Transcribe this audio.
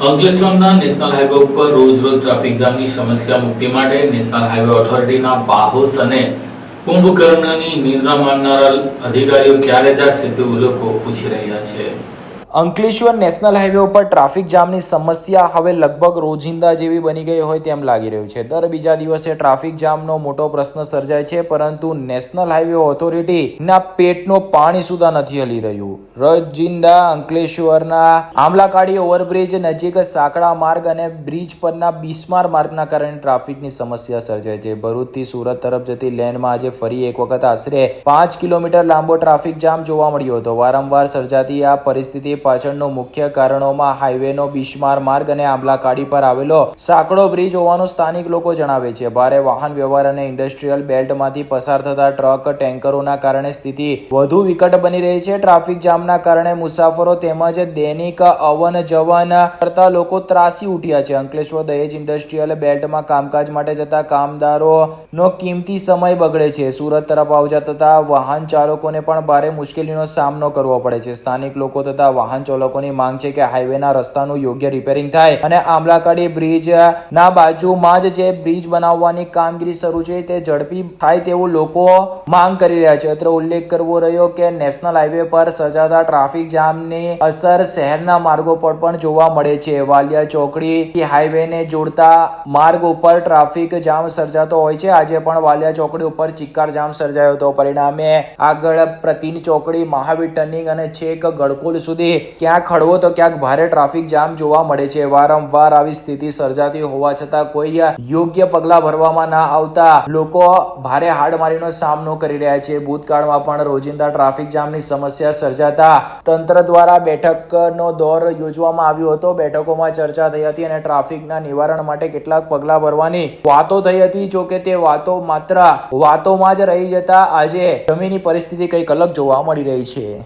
અંકલેશ્વરના national highway ઉપર રોજ રોજ ટ્રાફિક જામની સમસ્યા મુક્તિ માટે નેશનલ હાઈવે ઓથોરિટીના બાહોસ અને કુંભકર્ણની નિંદ્રા માનનારા અધિકારીઓ ક્યારે જાગશે તેવું લોકો પૂછી રહ્યા છે. અંકલેશ્વર નેશનલ હાઈવે ઉપર ટ્રાફિક જામની સમસ્યા હવે લગભગ રોજિંદા જેવી બની ગઈ હોય તેમ લાગી રહ્યું છે. દર બીજા દિવસે ટ્રાફિક જામનો મોટો પ્રશ્ન સર્જાય છે, પરંતુ નેશનલ હાઈવે ઓથોરિટીના પેટનો પાણી સુધા નથી હલી રહ્યું. રોજિંદા અંકલેશ્વરના આમલાકાડી ઓવરબ્રિજ નજીક સાંકડા માર્ગ અને બ્રિજ પરના બિસ્માર માર્ગના કારણે ટ્રાફિકની સમસ્યા સર્જાય છે. ભરૂચથી સુરત તરફ જતી લેનમાં આજે ફરી એક વખત આશરે પાંચ કિલોમીટર લાંબો ટ્રાફિક જામ જોવા મળ્યો હતો. વારંવાર સર્જાતી આ પરિસ્થિતિ પાછળનું મુખ્ય કારણોમાં હાઈવેનો બિસ્માર માર્ગ અને આંબલાકાડી પર આવેલો સાંકડો બ્રિજ હોવાનું સ્થાનિક લોકો જણાવે છે. ભારે વાહન વ્યવહાર અને ઇન્ડસ્ટ્રીયલ બેલ્ટમાંથી પસાર થતા ટ્રક, ટેન્કરોના કારણે સ્થિતિ વધુ વિકટ બની રહી છે. ટ્રાફિક જામના કારણે મુસાફરો તેમજ દૈનિક અવન જવન કરતા લોકો ત્રાસી ઉઠ્યા છે. અંકલેશ્વર દહેજ ઇન્ડસ્ટ્રીયલ બેલ્ટમાં કામકાજ માટે જતા કામદારોનો કિંમતી સમય બગડે છે. સુરત તરફ આવજા તથા વાહન ચાલકોને પણ ભારે મુશ્કેલીનો સામનો કરવો પડે છે. સ્થાનિક લોકો તથા વાહન ચાલકોની માંગ છે કે હાઈવેના રસ્તાનું યોગ્ય રિપેરિંગ થાય અને આમલાકડી બ્રિજ ના બાજુમાં જ જે બ્રિજ બનાવવાની કામગીરી શરૂ છે તે ઝડપી થાય તેવું લોકો માંગ કરી રહ્યા છે. અત્રે ઉલ્લેખ કરવો રહ્યો કે નેશનલ હાઈવે પર સર્જાતા ટ્રાફિક જામની અસર શહેરના માર્ગો પર પણ જોવા મળે છે. વાલિયા ચોકડી હાઈવેને જોડતા માર્ગ ઉપર ટ્રાફિક જામ સર્જાતો હોય છે. આજે પણ વાલિયા ચોકડી ઉપર ચિક્કાર જામ સર્જાયો હતો. પરિણામે આગળ પ્રતિન ચોકડી, મહાવીર ટર્નિંગ અને છેક ગડકોલ સુધી ક્યાંક હળવો તો ક્યાંક ભારે ટ્રાફિક જામ જોવા મળે છે. વારંવાર આવી સ્થિતિ સર્જાતી હોવા છતાં કોઈ યોગ્ય પગલાં ભરવામાં ના આવતા લોકો ભારે હાડમારીનો સામનો કરી રહ્યા છે. ભૂતકાળમાં પણ રોજિંદા ટ્રાફિક જામની સમસ્યા સર્જાતા તંત્ર દ્વારા બેઠકનો દોર યોજવામાં આવ્યો હતો. બેઠકોમાં ચર્ચા થઈ હતી અને ટ્રાફિકના નિવારણ માટે કેટલાક પગલાં ભરવાની વાતો થઈ હતી. જો કે તે વાતો માત્ર વાતોમાં જ રહી જતા આજે જમીની પરિસ્થિતિ કંઈક અલગ જોવા મળી રહી છે.